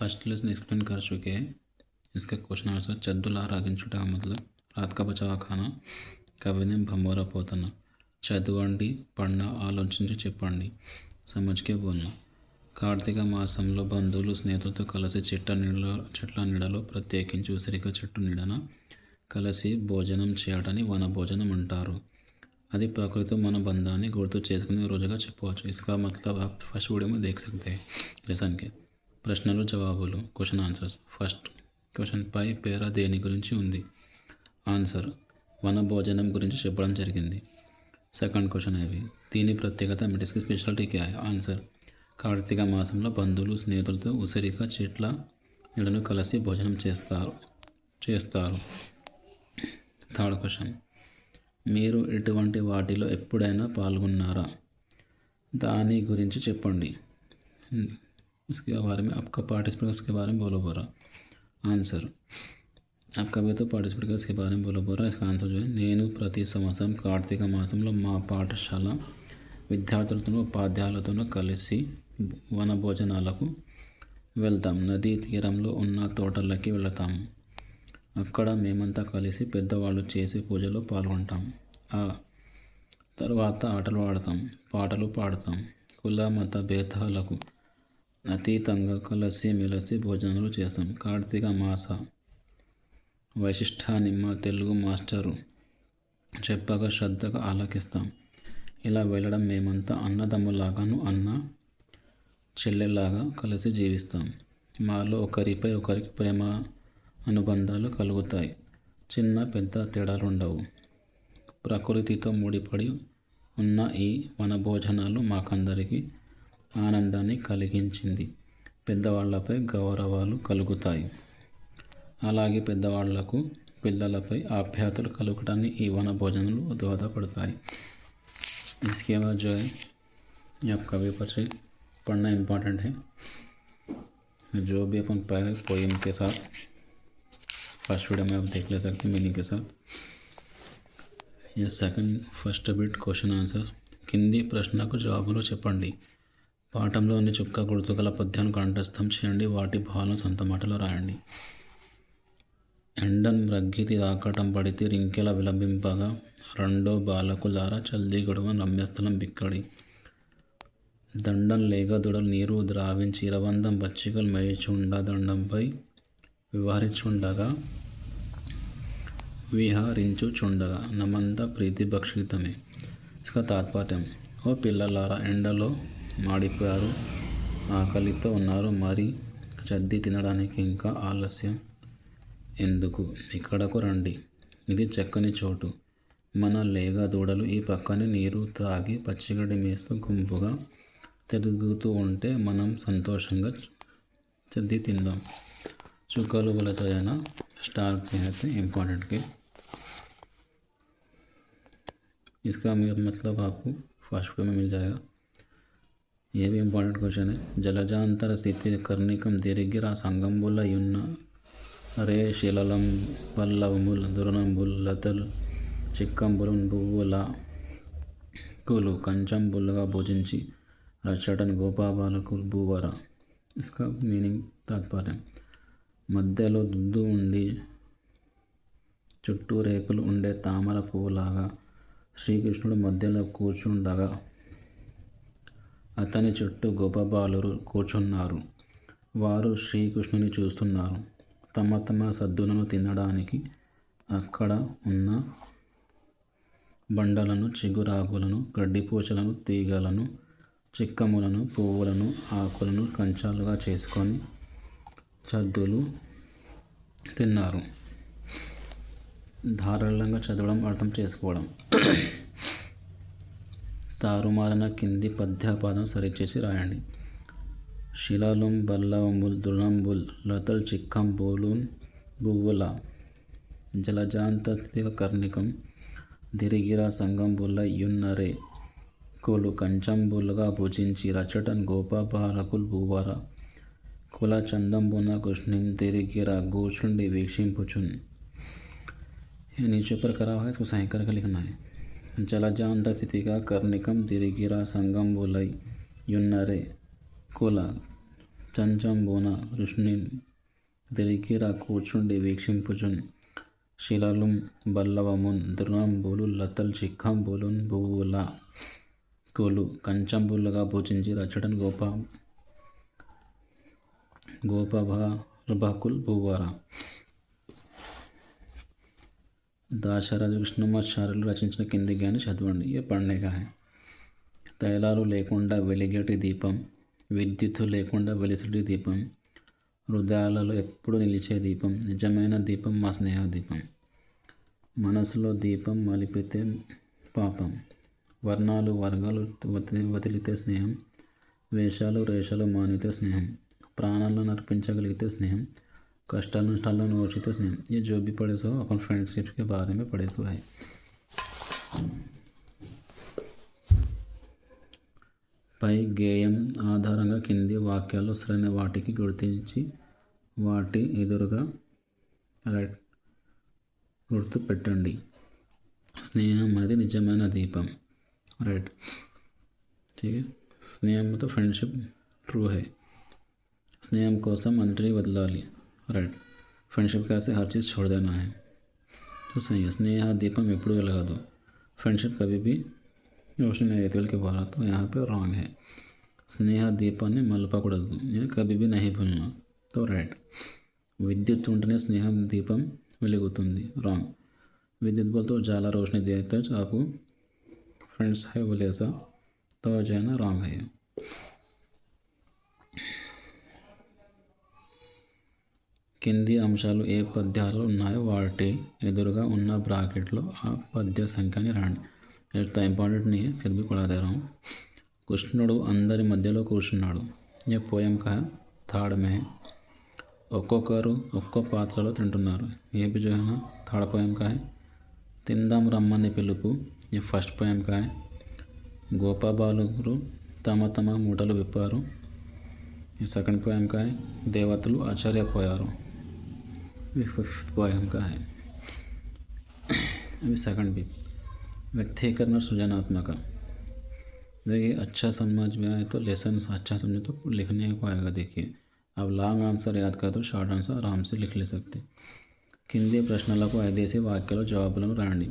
First lesson explain कर चुके हैं इसका क्वेश्चन आंसर చద్దులా రాగించుట मतलब రాత్ కా బచావా ఖానా కవిని భమ్మోర పోతన చదవండి పడిన ఆలోచించి చెప్పండి సమజ్కే బోల్న కార్తీక మాసంలో బంధువులు స్నేహితులతో కలిసి చెట్ట నీడలో చెట్ల నీడలో ప్రత్యేకించి ఉసిరిక చెట్టు నీడన కలిసి భోజనం చేయడాన్ని వన భోజనం అంటారు అది ప్రకృతితో మన బంధాన్ని గుర్తు చేసుకునే రోజుగా చెప్పవచ్చు ఇసుక मतलब आप फर्स्ट वीडियो में देख सकते हैं लेसन के ప్రశ్నలు జవాబులు క్వశ్చన్ ఆన్సర్స్ ఫస్ట్ క్వశ్చన్ పై పేర దేని గురించి ఉంది? ఆన్సర్ వన భోజనం గురించి చెప్పడం జరిగింది. సెకండ్ క్వశ్చన్ అవి దీని ప్రత్యేకత మెడిసిన్ స్పెషాలిటీకి ఆన్సర్ కార్తీక మాసంలో బంధువులు స్నేహితులతో ఉసిరిక చెట్ల నీడను కలిసి భోజనం చేస్తారు చేస్తారు. థర్డ్ క్వశ్చన్ మీరు ఇటువంటి వాటిలో ఎప్పుడైనా పాల్గొన్నారా? దాని గురించి చెప్పండి. इसके बारे में आपका पार्टिसिपेट उसके बारे में बोलो बोरा ఆన్సర్ आप कभी तो पार्टिसिपेट कर इसके बारे में बोलो बोरा इसका ఆన్సర్ जो है నేను ప్రతి సంవత్సరం కార్తీక మాసంలో మా పాఠశాల విద్యార్థులతో ఉపాధ్యాయులతో కలిసి వన భోజనాలకు వెళ్తాం నదీ తీరంలో ఉన్న తోటలకి వెళతాం అక్కడ మేమంతా కలిసి పెద్దవాళ్ళు చేసే పూజలో పాల్గొంటాం ఆ తర్వాత ఆటలు ఆడతాం పాటలు పాడతాం కుల మత భేదాలకు అతీతంగా కలిసి మెలిసి భోజనాలు చేస్తాం. కార్తీక మాస. వైశిష్టాన్ని మా తెలుగు మాస్టరు చెప్పగా శ్రద్ధగా ఆలకిస్తాం. ఇలా వెళ్ళడం మేమంతా అన్నదమ్ములాగాను అన్న చెల్లెలాగా కలిసి జీవిస్తాం. మాలో ఒకరిపై ఒకరికి ప్రేమ అనుబంధాలు కలుగుతాయి. చిన్న పెద్ద తేడాలు ఉండవు ప్రకృతితో ముడిపడి ఉన్న ఈ వనభోజనాలు మాకందరికీ ఆనందాన్ని కలిగించింది పెద్దవాళ్లపై గౌరవాలు కలుగుతాయి అలాగే పెద్దవాళ్లకు పిల్లలపై ఆప్యాయతలు కలగటాన్ని ఈ వన భోజనాలు దోహదపడతాయి इसके बाद जो है ये आपका पेपर से पढ़ना इम्पोर्टेंट है जो भी अपन पढ़े पोइम के साथ फर्स्ट वीडियो में आप देख ले सकते हैं मीनिंग के साथ ये second first bit question answers కింది ప్రశ్నకు జవాబులు చెప్పండి పాఠంలోని చుక్క గుర్తుగల పద్యాన్ని కంఠస్థం చేయండి. వాటి భావాలను సొంత మాటలో రాయండి. ఎండన్ రగ్గితి రాకటం పడితే రింకెల విలంబింపగా రెండో బాలకులార చల్ది గొడవ రమ్యస్థలం బిక్కడి. దండం లేగ దుడలు నీరు ద్రావించి ఇరవందం బచ్చికలు మేయిచుండ దండంపై వివరించుండగా విహరించుచుండగా నమంత ప్రీతి భక్షితమే. ఇసుక తాత్పర్యం. ఓ పిల్లలారా ఎండలో మాడిపోయారు ఆకలితో ఉన్నారు మరి చద్ది తినడానికి ఇంకా ఆలస్యం ఎందుకు ఇక్కడకు రండి ఇది చక్కని చోటు మన లేగ దూడలు ఈ పక్కనే నీరు త్రాగి పచ్చిగడ్డి మేస్తూ గుంపుగా తిరుగుతూ ఉంటే మనం సంతోషంగా చద్ది తిందాం చుక్కలు బలతోన स्टार पे है तो इम्पोर्टेंट के इसका मतलब आपको फर्स्ट में मिल जाएगा ఏవి ఇంపార్టెంట్ క్వశ్చన్? జలజాంతర స్థితి కర్ణికం తిరిగి రా సంగంబులయున్న రే శిలలం పల్లవముల్ దురణంబుల్ లతల్ చిక్కంబులం పువ్వుల కులు కంచంబుల్గా భుజించి రచ్చటన్ గోపాబాలకు భూవర. ఇస్కా మీనింగ్ తాత్పర్యం. మధ్యలో దుద్దు ఉండి చుట్టూ రేకులు ఉండే తామర పువ్వులాగా శ్రీకృష్ణుడు మధ్యలో కూర్చుండగా అతని చుట్టూ గోపబాలురు కూర్చున్నారు. వారు శ్రీకృష్ణుని చూస్తున్నారు. తమ తమ సద్దులను తినడానికి అక్కడ ఉన్న బండలను చిగురాకులను గడ్డిపూచలను తీగలను చిక్కములను పువ్వులను ఆకులను కంచాలుగా చేసుకొని చద్దులు తిన్నారు. ధారాళంగా చదవడం అర్థం చేసుకోవడం. తారుమారిన కింది పద్యపాదం సరిచేసి రాయండి శిలాలుం బల్లవంబుల్ దులంబుల్ లతల్ చిక్కం బోలున్ బువ్వుల జలజాంతస్థితిక కర్ణికం దిరిగిర సంగంబుల్ల యున్నరే కోలు కంచంబులుగా భుజించి రచటన్ గోపాపాలకుల్ భూవర కుల చందంబున కృష్ణిం తిరిగిరా కూర్చుండి వీక్షింపుచున్ ये नीचे पर करा हुआ है इसको सही करके लिखना है జలజాంత స్థితిగా కర్ణికం తిరిగిరా సంగం బులై యున్నరే. కుల చంచంబున కృష్ణుని దిరికిరా కూర్చుండి వీక్షింపుచున్ శిలలుం బల్లవమున్ దృఢంబులు లతల్ చిక్కంబులున్ భూవుల కులు కంచంబులుగా పూజించి రచడన్ గోప గోపభాకుల్ భూవర. దాశరథి కృష్ణమాచార్యులు రచించిన కింది కానీ చదవండి. ఏ పండుగ? తైలాలు లేకుండా వెలిగేటి దీపం విద్యుత్తు లేకుండా వెలిసటి దీపం హృదయాలలో ఎప్పుడు నిలిచే దీపం నిజమైన దీపం మా స్నేహ దీపం. మనసులో దీపం మలిపితే పాపం. వర్ణాలు వర్గాలు వదిలితే స్నేహం. వేషాలు రేషాలు మానితే స్నేహం. ప్రాణాలను अर्పించగలిగితే స్నేహం. कष्टान अनुष्ठान वर्षित स्नेह। ये जो भी पढ़े सो अपन फ्रेंडशिप के పై గేయం ఆధారంగా కింది వాక్యాలు సరైన వాటికి గుర్తించి వాటి ఎదురుగా గుర్తు పెట్టండి స్నేహం అనేది నిజమైన దీపం రైట్ స్నేహంతో ఫ్రెండ్షిప్ ట్రూ హై స్నేహం కోసం అందరినీ వదలాలి राइट फ्रेंडशिप का ऐसे हर चीज़ छोड़ देना है। तो सही है स्नेह दीपम इपड़ भी लगा दो। फ्रेंडशिप कभी भी रोशन एतवल के बोला तो यहाँ पे रॉन्ग है। स्नेह दीपा ने मलपा कूड़ा दो। ये कभी भी नहीं भूलना। तो राइट विद्युत उठने स्नेह दीपम वेगुतनी रॉन्ग विद्युत बोल तो ज़्यादा रोशनी देता आपको फ्रेंड्स है बोले ऐसा। तो जो है ना रॉन्ग है కింది అంశాలు ఏ పద్యాలు ఉన్నాయో వాటి ఎదురుగా ఉన్న బ్రాకెట్లో ఆ పద్య సంఖ్యని రాండి ఎంత ఇంపార్టెంట్ నీ ఫిర్ भी पढ़ा दे रहा हूँ కృష్ణుడు అందరి మధ్యలో కూర్చున్నాడు ఏ పోయం కా థర్డ్ మే ఒక్కొక్కరు ఒక్కో పాత్రలో తింటున్నారు ఏ भी जो है ना थर्ड पोएम का है తిందాం రమ్మని పిలుపు ఏ ఫస్ట్ పోయం కా है గోపాబాలురు తమ తమ మూటలు విప్పారు ఈ సెకండ్ పోయం కా है దేవతలు ఆశ్చర్యపోయారు फिफ्थ पोएम का है अभी सेकंड भी व्यक्तिकरण और सृजनात्मक देखिए अच्छा समझ में आए तो लेसन अच्छा समझे तो लिखने को आएगा देखिए अब लॉन्ग आंसर याद कर तो शॉर्ट आंसर आराम से लिख ले सकते కింది ప్రశ్నలకు ఐదేసి వాక్యాలు జవాబులను రాండి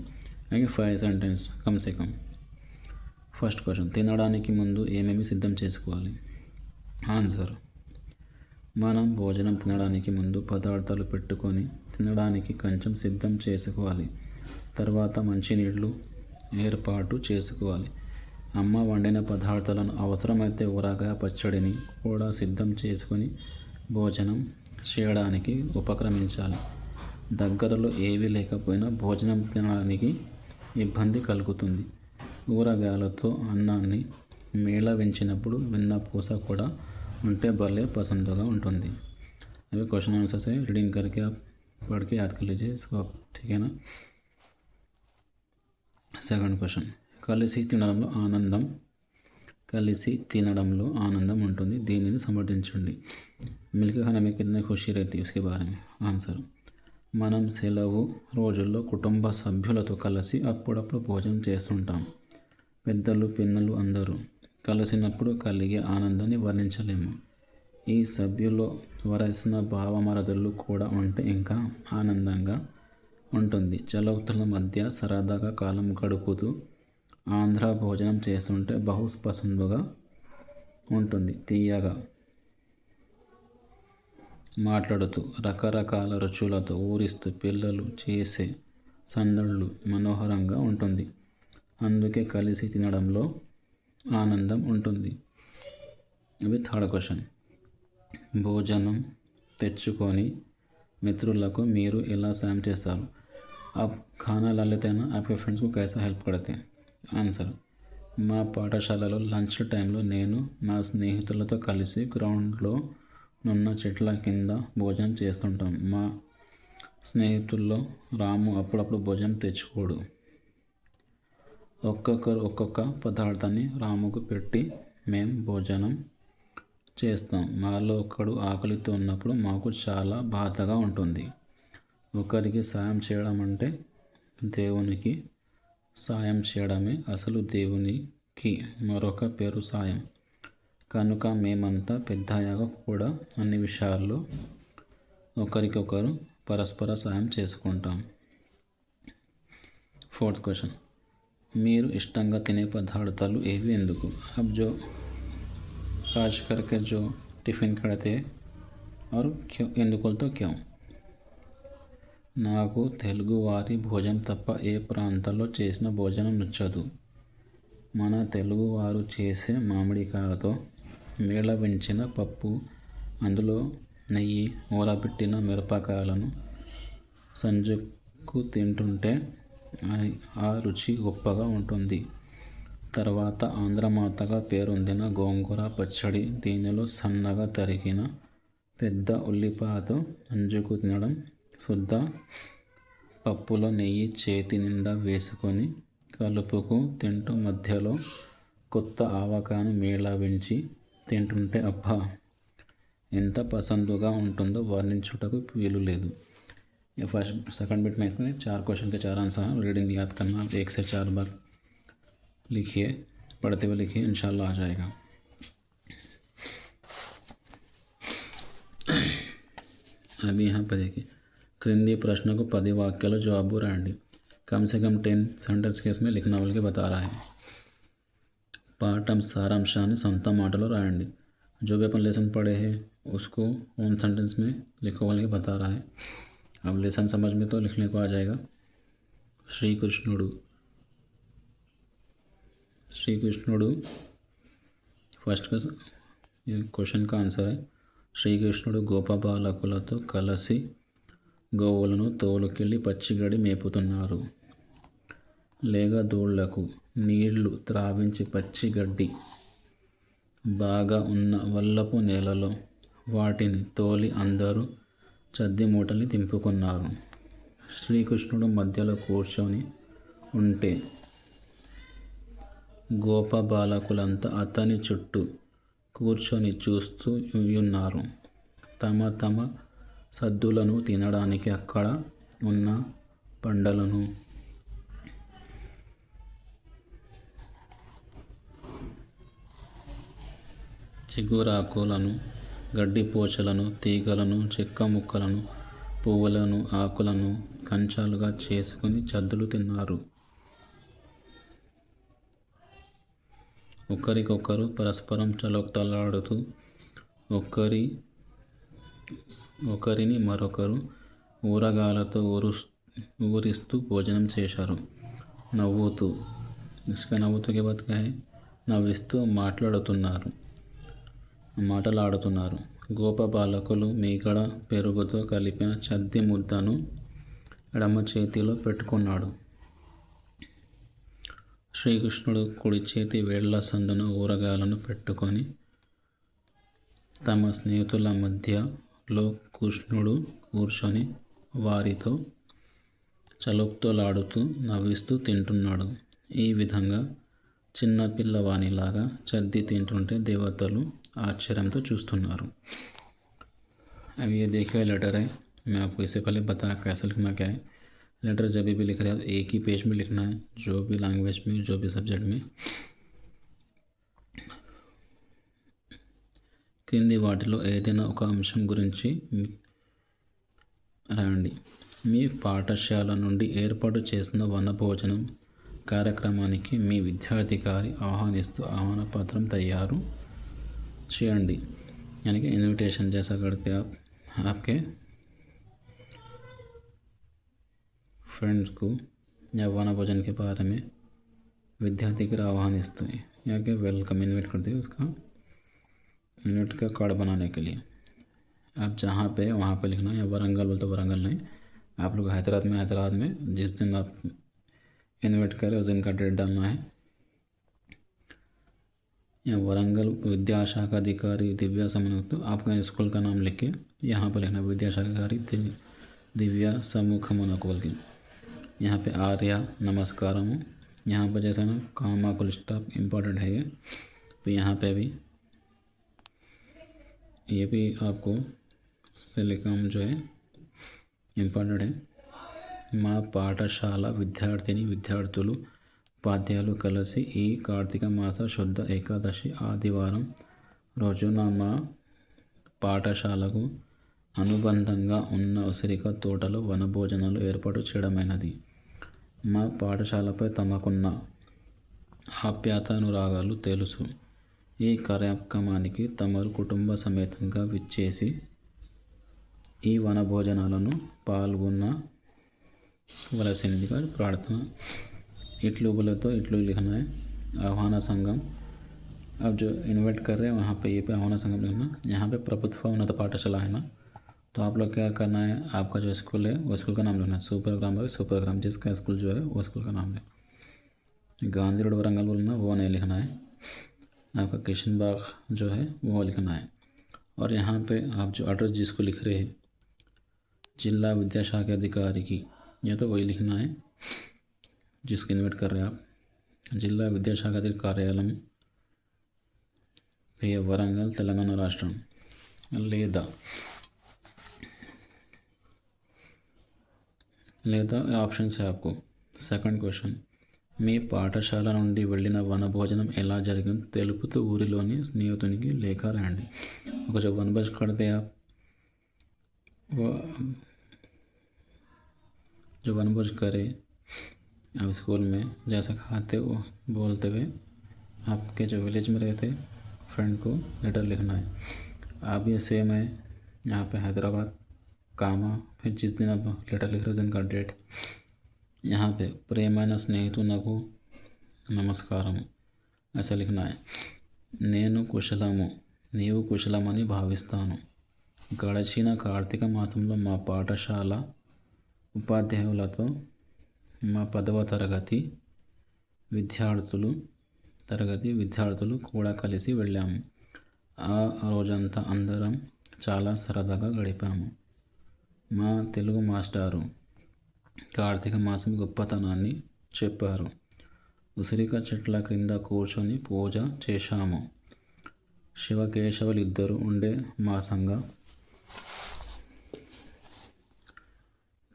అలాగే ఫైవ్ సెంటెన్స్ కమ్ సే కమ్ ఫస్ట్ క్వశ్చన్ తినడానికి ముందు ఏమేమి సిద్ధం చేసుకోవాలి ఆన్సర్ మనం భోజనం తినడానికి ముందు పదార్థాలు పెట్టుకొని తినడానికి కొంచెం సిద్ధం చేసుకోవాలి. తర్వాత మంచినీళ్ళు ఏర్పాటు చేసుకోవాలి. అమ్మ వండిన పదార్థాలను అవసరమైతే ఊరగాయ పచ్చడిని కూడా సిద్ధం చేసుకొని భోజనం చేయడానికి ఉపక్రమించాలి. దగ్గరలో ఏవి లేకపోయినా భోజనం తినడానికి ఇబ్బంది కలుగుతుంది. ఊరగాయలతో అన్నాన్ని మేళవించినప్పుడు వెన్నపూస కూడా ఉంటే భలే पसंदोगा ఉంటుంది. అవి క్వశ్చన్ ఆన్సర్స్ అయ్యి రీడింగ్ करके आप पढ़ के याद कर సెకండ్ క్వశ్చన్. కలిసి తినడంలో ఆనందం. కలిసి తినడంలో ఆనందం ఉంటుంది. దీనిని సమర్థించండి. మిల్క్ హనమే కింద ఖుషి రైతు ఉస్కి బారే ఆన్సర్. మనం సెలవు రోజుల్లో కుటుంబ సభ్యులతో కలిసి అప్పుడప్పుడు భోజనం చేస్తుంటాం. పెద్దలు పిన్నలు అందరూ కలిసినప్పుడు కలిగే ఆనందాన్ని వర్ణించలేము. ఈ సభ్యుల్లో వరసిన భావమరదలు కూడా ఉంటే ఇంకా ఆనందంగా ఉంటుంది. చలోక్తుల మధ్య సరదాగా కాలం గడుపుతూ ఆంధ్ర భోజనం చేస్తుంటే బహుస్పసందుగా ఉంటుంది. తీయగా మాట్లాడుతూ రకరకాల రుచులతో ఊరిస్తూ పిల్లలు చేసే సందళ్ళు మనోహరంగా ఉంటుంది. అందుకే కలిసి తినడంలో ఆనందం ఉంటుంది ఇవి థర్డ్ క్వశ్చన్ భోజనం తెచ్చుకొని మిత్రులకు మీరు ఎలా సాయం చేస్తారు आप खाना ला लेते हैं ना आपके फ्रेंड्स को कैसा हेल्प करते हैं ఆన్సర్ మా పాఠశాలలో లంచ్ టైంలో నేను నా స్నేహితులతో కలిసి గ్రౌండ్లో నున్న చెట్ల కింద భోజనం చేస్తుంటాం మా స్నేహితుల్లో రాము అప్పుడప్పుడు భోజనం తెచ్చుకోడు ఒక్కొక్కరు ఒక్కొక్క పదార్థాన్ని రాముకు పెట్టి మేము భోజనం చేస్తాం. మాలో ఒకడు ఆకలితో ఉన్నప్పుడు మాకు చాలా బాధగా ఉంటుంది. ఒకరికి సాయం చేయడం అంటే దేవునికి సాయం చేయడమే అసలు దేవునికి మరొక పేరు సాయం. కనుక మేమంతా పెద్దయ్యాక కూడా అన్ని విషయాల్లో ఒకరికొకరు పరస్పర సాయం చేసుకుంటాం. Fourth question. మీరు ఇష్టంగా తినే పదార్థాలు ఏవి? ఎందుకు? అబ్ జో. खास करके టిఫిన్ కడితే వారు క్యూ? ఎందుకులతో క్యూ? నాకు తెలుగువారి భోజనం తప్ప ఏ ప్రాంతంలో చేసిన భోజనం నచ్చదు. మన తెలుగువారు చేసే మామిడికాయతో మేళవించిన పప్పు అందులో నెయ్యి ఊరబెట్టిన మిరపకాయలను సంజుకు తింటుంటే ఆ రుచి గొప్పగా ఉంటుంది. తర్వాత ఆంధ్రమాతగా పేరొందిన గోంగూర పచ్చడి దీనిలో సన్నగా తరిగిన పెద్ద ఉల్లిపాయతో నంజుకు తినడం శుద్ధ పప్పులో నెయ్యి చేతి నిండా వేసుకొని కలుపుకు తింటూ మధ్యలో కొత్త ఆవకాయను మేళవించి తింటుంటే అబ్బా! ఎంత పసందుగా ఉంటుందో వర్ణించుటకు వీలు లేదు फर्स्ट सेकंड बिट में इसमें चार क्वेश्चन के चार आंसर हैं रीडिंग याद करना एक से चार बार लिखिए पढ़ते हुए लिखिए इंशाल्लाह आ जाएगा अभी यहाँ पर देखिए క్రింది ప్రశ్నకు పది వాక్యాలు జవాబు రాయండి कम से कम टेन సెంటెన్స్ కేస్ में लिखना बोल के बता रहा है పాఠం సారాంశాన్ని సొంత మాటలో రాయండి जो भी अपन लेसन पढ़े हैं उसको ओन सेंटेंस में लिखो बोल के बता रहा है अब लेसन समझ में तो लिखने को आ जाएगा। श्री कृष्णुడు श्री कृष्णुడు ఫస్ట్ క్వశ్చన్కి ఆన్సర్ శ్రీకృష్ణుడు గోపబాలకులతో కలిసి గోవులను తోలుకెళ్ళి పచ్చిగడి మేపుతున్నారు లేగ దోళ్ళకు నీళ్ళు త్రావించి పచ్చిగడ్డి బాగా ఉన్న వల్లపు నేలలో వాటిని తోలి అందరూ చద్ది మూటల్ని తెంపుకున్నారు శ్రీకృష్ణుడు మధ్యలో కూర్చొని ఉంటే గోప బాలకులంతా అతని చుట్టూ కూర్చొని చూస్తూ ఉన్నారు. తమ తమ సద్దులను తినడానికి అక్కడ ఉన్న పండలను చిగురాకులను గడ్డిపోచలను తీగలను చెక్క ముక్కలను పువ్వులను ఆకులను కంచాలుగా చేసుకుని చద్దులు తిన్నారు. ఒకరికొకరు పరస్పరం చలోక్తలాడుతూ ఒకరి ఒకరిని మరొకరు ఊరగాలతో ఊరు ఊరిస్తూ భోజనం చేశారు. నవ్వుతూ ఇసుక నవ్వుతూకి బతికాయి నవ్విస్తూ మాట్లాడుతున్నారు. మాటలాడుతున్నారు. గోపబాలకులు మీగడ పెరుగుతో కలిపిన చద్ది ముద్దను ఎడమ చేతిలో పెట్టుకున్నాడు. శ్రీకృష్ణుడు కుడి చేతి వేళ్ళ సందున ఊరగాయలను పెట్టుకొని తమ స్నేహితుల మధ్యలో కృష్ణుడు కూర్చొని వారితో చలోక్తోలాడుతూ నవ్విస్తూ తింటున్నాడు. ఈ విధంగా చిన్నపిల్లవానిలాగా చద్ది తింటుంటే దేవతలు ఆశ్చర్యంతో చూస్తున్నారు. అవి ఏ దేఖే లెటర్ హై. మే ఆపే పలే బతా కేసె లిఖనా క్యా లెటర్ జీ భీ లిఖ రే ఏక పేజ్ మే లిఖనా జో భీ లాంగ్వేజ్ మే జో భీ సబ్జెక్ట్ మే. క్రింది వాటిలో ఏదైనా ఒక అంశం గురించి రాయండి. మీ పాఠశాల నుండి ఏర్పాటు చేసిన వన భోజనం కార్యక్రమానికి మీ విద్యాధికారి ఆహ్వానిస్తూ ఆహ్వాన పత్రం తయారు शेयरडी यानी कि इनविटेशन जैसा करके आप आपके फ्रेंड्स को या वनाभोजन के बारे में विद्यार्थी के आह्वान स्थली या कि वेलकम इन्वेट करते हैं उसका इन्वेट का कार्ड बनाने के लिए आप जहाँ पे वहाँ पे लिखना या वरंगल बोलते वरंगल नहीं आप लोग हैदराबाद में हैदराबाद में जिस दिन आप इन्वेट करें उस दिन का डेट डालना है या वरंगल विद्या शाखा अधिकारी दिव्या समन्वय तो आपका स्कूल का नाम लिख के यहाँ पर लिखना विद्या शाखा अधिकारी दिव्या समूह मनोकोल की यहाँ पे आर्या नमस्कार हूँ यहाँ पर जैसा ना कामा कुल स्टाफ इम्पोर्टेंट है ये तो यहाँ पे भी ये भी आपको सिलिकम जो है इम्पोर्टेंट है మా పాఠశాల విద్యార్థిని విద్యార్థులు ఉపాధ్యాయులు కలిసి ఈ కార్తీక మాస శుద్ధ ఏకాదశి ఆదివారం రోజున మా పాఠశాలకు అనుబంధంగా ఉన్న ఉసిరిక తోటలో వనభోజనాలు ఏర్పాటు చేయడమైనది. మా పాఠశాలపై తమకున్న ఆప్యాతానురాగాలు తెలుసు. ఈ కార్యక్రమానికి తమరు కుటుంబ సమేతంగా విచ్చేసి ఈ వనభోజనాలను పాల్గొనవలసిందిగా ప్రార్థన इटलू बोले तो इटलू लिखना है, आह्वाना संगम। अब जो इन्वाइट कर रहे हैं, वहाँ पे ये पे आह्वाना संगम लिखना। यहाँ पे प्रभुत्व उन्नत पाठशाला है ना। तो आप लोग क्या करना है, आपका जो स्कूल है, वो स्कूल का नाम लिखना है। सुपर ग्राम है, सुपर ग्राम, जिसका स्कूल जो है, वो स्कूल का नाम है। गांधी रोड वरंगल बोलना वो नहीं लिखना है। आपका किशन बाग जो है, वो लिखना है। और यहाँ पे आप जो एड्रेस जिसको लिख रहे हैं, जिला विद्याशाखा अधिकारी की यह तो वही लिखना है। जिसको इन्वाइट कर रहे हैं आप జిల్లా విద్యాశాఖ అధికారి కార్యాలయం పే వరంగల్ తెలంగాణ రాష్ట్రం లేదా లేదా ఆప్షన్స్ है आपको సెకండ్ క్వశ్చన్ మీ పాఠశాల నుండి వెళ్ళిన వనభోజనం ఎలా జరిగిందో తెలుపుతూ ఊరిలోని స్నేహితునికి లేఖ రాయండి ఒక जब वनभोज करते आप वो जो वनभोज करे आप स्कूल में जैसा खाते हो बोलते हुए आपके जो विलेज में रहते फ्रेंड को लेटर लिखना है आप ये सेम है यहाँ पे हैदराबाद कामा फिर जिस दिन आप लेटर लिख रहे हो जिनका डेट यहाँ पे ప్రేమైన స్నేహితునకు నమస్కారం ऐसा लिखना है నేను కుశలము నీవు కుశలమని భావిస్తాను గడిచిన కార్తీక మాసంలో మా పాఠశాల ఉపాధ్యాయులతో మా పదవ తరగతి విద్యార్థులు తరగతి విద్యార్థులు కూడా కలిసి వెళ్ళాము ఆ రోజంతా అందరం చాలా సరదాగా గడిపాము మా తెలుగు మాస్టారు కార్తీక మాసం గొప్పతనాన్ని చెప్పారు. ఉసిరిక చెట్ల క్రింద కూర్చొని పూజ చేశాము. శివకేశవులు ఇద్దరు ఉండే మాసంగా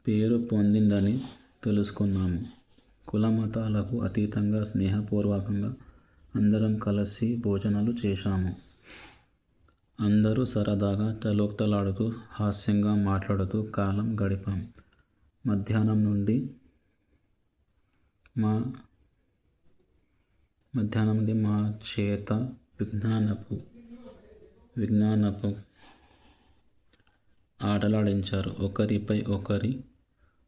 పేరు పొందిందని తెలుసుకున్నాము కుల మతాలకు అతీతంగా స్నేహపూర్వకంగా అందరం కలిసి భోజనాలు చేశాము. అందరూ సరదాగా తలోక్తలాడుతూ హాస్యంగా మాట్లాడుతూ కాలం గడిపాం. మధ్యాహ్నం నుండి మా మధ్యాహ్నం నుండి మా చేత విజ్ఞానపు విజ్ఞానపు ఆటలాడించారు ఒకరిపై ఒకరి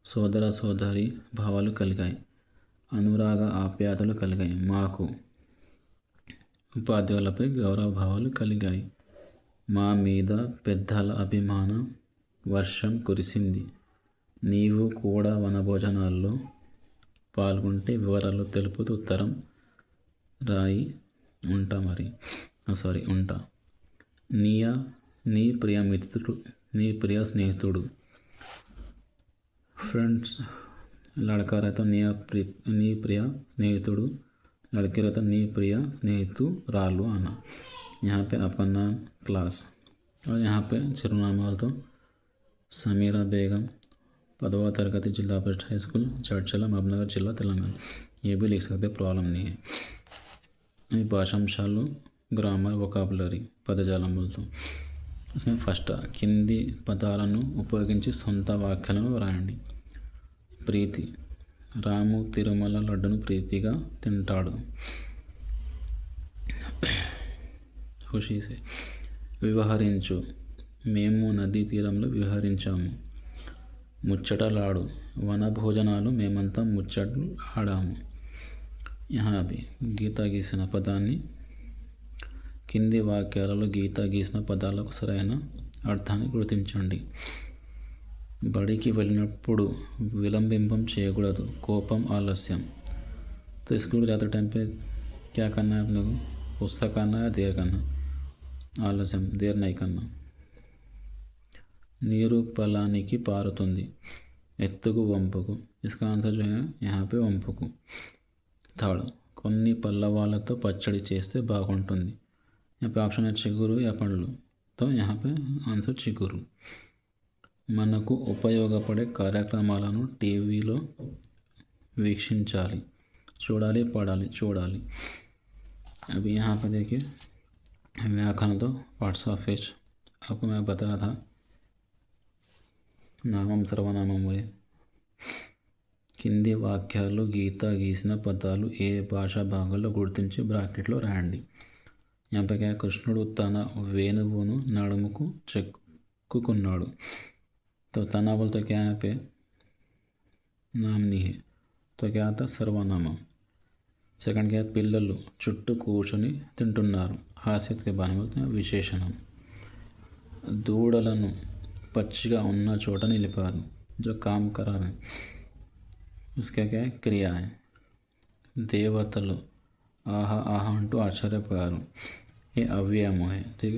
సోదర సోదరి భావాలు కలిగాయి. అనురాగ ఆప్యాయతలు కలిగాయి. మాకు ఉపాధ్యాయులపై గౌరవ భావాలు కలిగాయి. మా మీద పెద్దల అభిమానం వర్షం కురిసింది. నీవు కూడా వనభోజనాల్లో పాల్గొంటే వివరాలు తెలుపుతూ ఉత్తరం రాయి ఉంటా మరి. సారీ ఉంటా. నీయా నీ ప్రియ మిత్రుడు నీ ప్రియ స్నేహితుడు. ఫ్రెండ్స్ लड़का रहता నీ ప్రి నీ ప్రియ స్నేహితుడు लड़की रहता నీ प्रिय स्नेहितुरालु आना यहाँ पे आपका नाम क्लास और यहाँ पे చిరునామా तो సమీరా బేగం पदवा तरगति जिला परिषद हाई स्कूल चर्चला मबनगर जिला तेलंगाना ये भी लिख सकते प्रॉब्लम नहीं है ఈ భాషాంశాలు గ్రామర్ వొకాబులరీ పదజాలములతో इसमें ఫస్ట్ కింది పదాలను ఉపయోగించి సొంత వాక్యాలను వ్రాయండి ప్రీతి. రాము తిరుమల లడ్డును ప్రీతిగా తింటాడు. ఖుషీసే వివహరించు. మేము నదీ తీరంలో వివహరించాము. ముచ్చటలాడు. వన భోజనాలు మేమంతా ముచ్చట్లు ఆడాము. యహాబి గీత గీసిన పదాన్ని కింది వాక్యాలలో గీత గీసిన పదాలకు సరైన అర్థాన్ని గుర్తించండి బడికి వెళ్ళినప్పుడు విలంబింపం చేయకూడదు కోపం ఆలస్యం तो स्कूल जाते टाइम पे क्या करना है आप लोगों को गुस्सा करना है देर करना ఆలస్యం దేర్ నై కన్నా నీరు పొలానికి పారుతుంది ఎత్తుకు వంపుకు इसका आंसर जो है यहाँ पे వంపుకు థర్డ్ కొన్ని పల్లవాళ్ళతో పచ్చడి చేస్తే బాగుంటుంది यहाँ पे ఆప్షన్ है చిగురు या పండ్లు तो यहाँ पे ఆన్సర్ చిగురు మనకు ఉపయోగపడే కార్యక్రమాలను టీవీలో వీక్షించాలి చూడాలి పడాలి చూడాలి अभी यहाँ पे देखिए व्याख्यान तो पार्ट्स ऑफ स्पीच आपको मैं बताया था నామం సర్వనామములే కింది వాక్యాలు గీత గీసిన పదాలు ఏ భాషా భాగంలో గుర్తించి బ్రాకెట్లో రాయండి ఎంపగా కృష్ణుడు తన వేణువును నడుముకు చెక్కుకున్నాడు तो तना बोलते क्या यहाँ पे नाम नहीं है तो क्या आता సర్వనామం సెకండ్ क्या పిల్లలు చుట్టూ కూర్చొని తింటున్నారు హాస్యతకి బాగా बोलते విశేషణం దూడలను పచ్చిగా ఉన్న చోట నిలిపారు जो काम करा है उसका क्या है క్రియ है దేవతలు ఆహా ఆహా అంటూ ఆశ్చర్యపోయారు ఏ అవ్యయము హే ठीक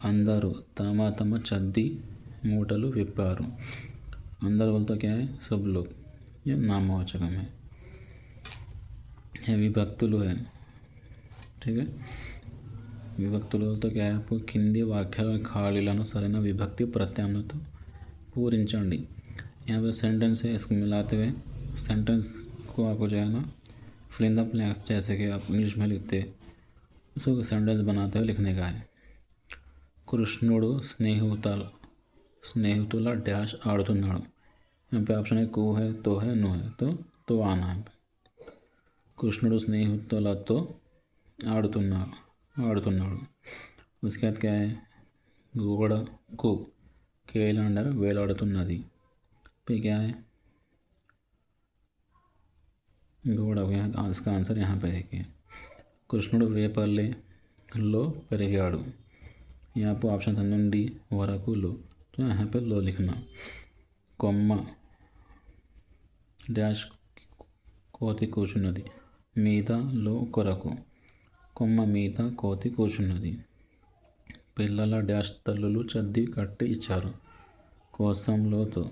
అందరూ తమ తమ చద్ది మూటలు విప్పారు అందరు बोलते क्या है सब लोग ये नामवाचकम है ये విభక్తులు है ठीक है విభక్తులతో గ్యాప్ కింది వాక్యాల ఖాళీలను సరైన విభక్తి ప్రత్యామ్నాయంతో పూరించండి यहाँ पे सेंटेंस है इसको मिलाते हुए सेंटेंस को आपको जो है ना फिल इन द ब्लैंक्स जैसे कि आप इंग्लिश में लिखते उसको सेंटेंस बनाते हुए लिखने का है కృష్ణుడు స్నేహితుల స్నేహితుల డాష్ ఆడుతున్నాడు यहाँ पे ऑप्शन है को है तो है नो है तो तो आना है కృష్ణుడు స్నేహితులతో ఆడుతున్నారు ఆడుతున్నాడు उसके बाद क्या है గోడకు కేలండర్ వేలాడుతున్నది फिर क्या है గోడ यहाँ इसका आंसर यहाँ पे देखिए కృష్ణుడు వేపల్లెలో పెరిగాడు यहाँ पे ऑप्शन నుండి వరకు లో तो यहाँ पे लो लिखना కొమ్మ డాష్ కోతి కూర్చున్నది మీద లో కొరకు కొమ్మ మీద కోతి కూర్చున్నది పిల్లల డాష్ తల్లులు చద్ది కట్టి ఇచ్చారు కోసంలోతో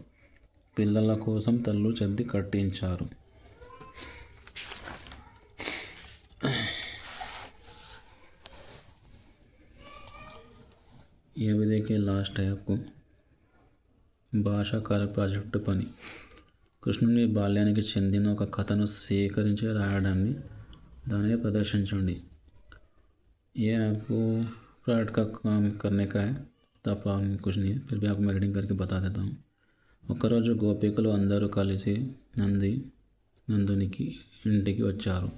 పిల్లల కోసం తల్లు చద్ది కట్టించారు ये भी देखिए लास्ट है आपको భాషా కార్య ప్రాజెక్టు పని కృష్ణుని బాల్యానికి చెందిన ఒక కథను సేకరించి రాయడాన్ని దాన్ని ప్రదర్శించండి ये आपको प्रोजेक्ट का काम करने का है तो आप कुछ नहीं है फिर भी आपको मैं रीडिंग करके बता देता हूँ ఒకరోజు గోపికలు అందరూ కలిసి నంది నందునికి ఇంటికి వచ్చారు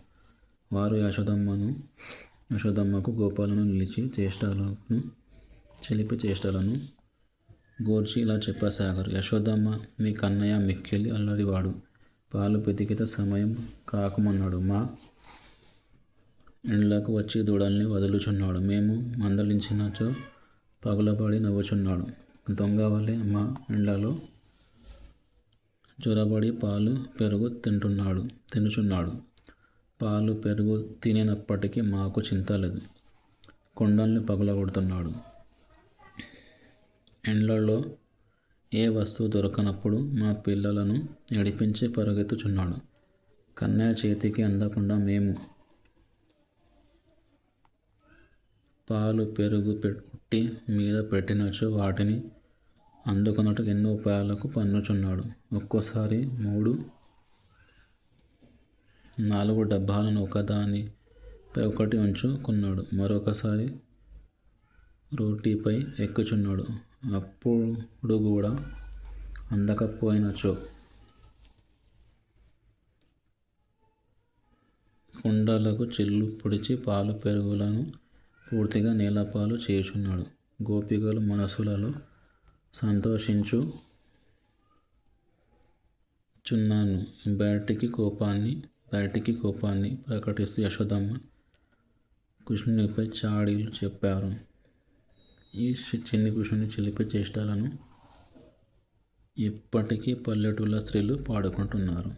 వారు యశోదమ్మను యశోదమ్మకు గోపాలను నిలిచి చేష్టాలను చిలిపి చేష్టలను గూర్చి ఇలా చెప్పసాగారు యశోదమ్మ మీ కన్నయ్య మిక్కిలి అల్లరివాడు. పాలు పితికిత సమయం కాకమన్నాడు. మా ఇండ్లకు వచ్చి దూడల్ని వదులుచున్నాడు. మేము మందలించినచో పగులబడి నవ్వుచున్నాడు. దొంగ వలె మా ఇండ్లలో జ్వరబడి పాలు పెరుగు తింటున్నాడు తినుచున్నాడు. పాలు పెరుగు తినేనప్పటికీ మాకు చింత లేదు. కొండల్ని పగులగొడుతున్నాడు. ఎండ్లలో ఏ వస్తువు దొరకనప్పుడు మా పిల్లలను నడిపించి పరుగెత్తుచున్నాడు. కన్నయ్య చేతికి అందకుండా మేము పాలు పెరుగు పెట్టి మీద పెట్టినచో వాటిని అందుకున్నట్టు ఎన్నో ఉపాయాలకు పన్నుచున్నాడు. ఒక్కోసారి మూడు నాలుగు డబ్బాలను ఒకదానిపై ఒకటి ఉంచుకున్నాడు. మరొకసారి రోటీపై ఎక్కుచున్నాడు. అప్పుడు కూడా అందకపోయినచో. కుండలకు చిల్లు పొడిచి పాలు పెరుగులను పూర్తిగా నేలపాలు చేసున్నాడు గోపికలు మనసులలో సంతోషించు చున్నాను. బయటికి కోపాన్ని బయటికి కోపాన్ని ప్రకటిస్తూ యశోదమ్మ కృష్ణునిపై చాడీలు చెప్పారు. ఈ చిన్ని కృష్ణుని చిలిపి చేష్టాలను ఇప్పటికీ పల్లెటూళ్ళ స్త్రీలు పాడుకుంటున్నారు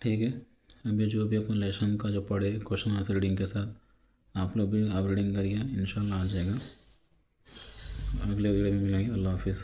ठीक है अभी जो भी अपन लेसन का जो पढ़े क्वेश्चन आंसर रीडिंग के साथ आप लोग भी आप रीडिंग करिए इंशाल्लाह आ जाएगा अगले वीडियो में मिलेंगे अल्लाह हाफिज़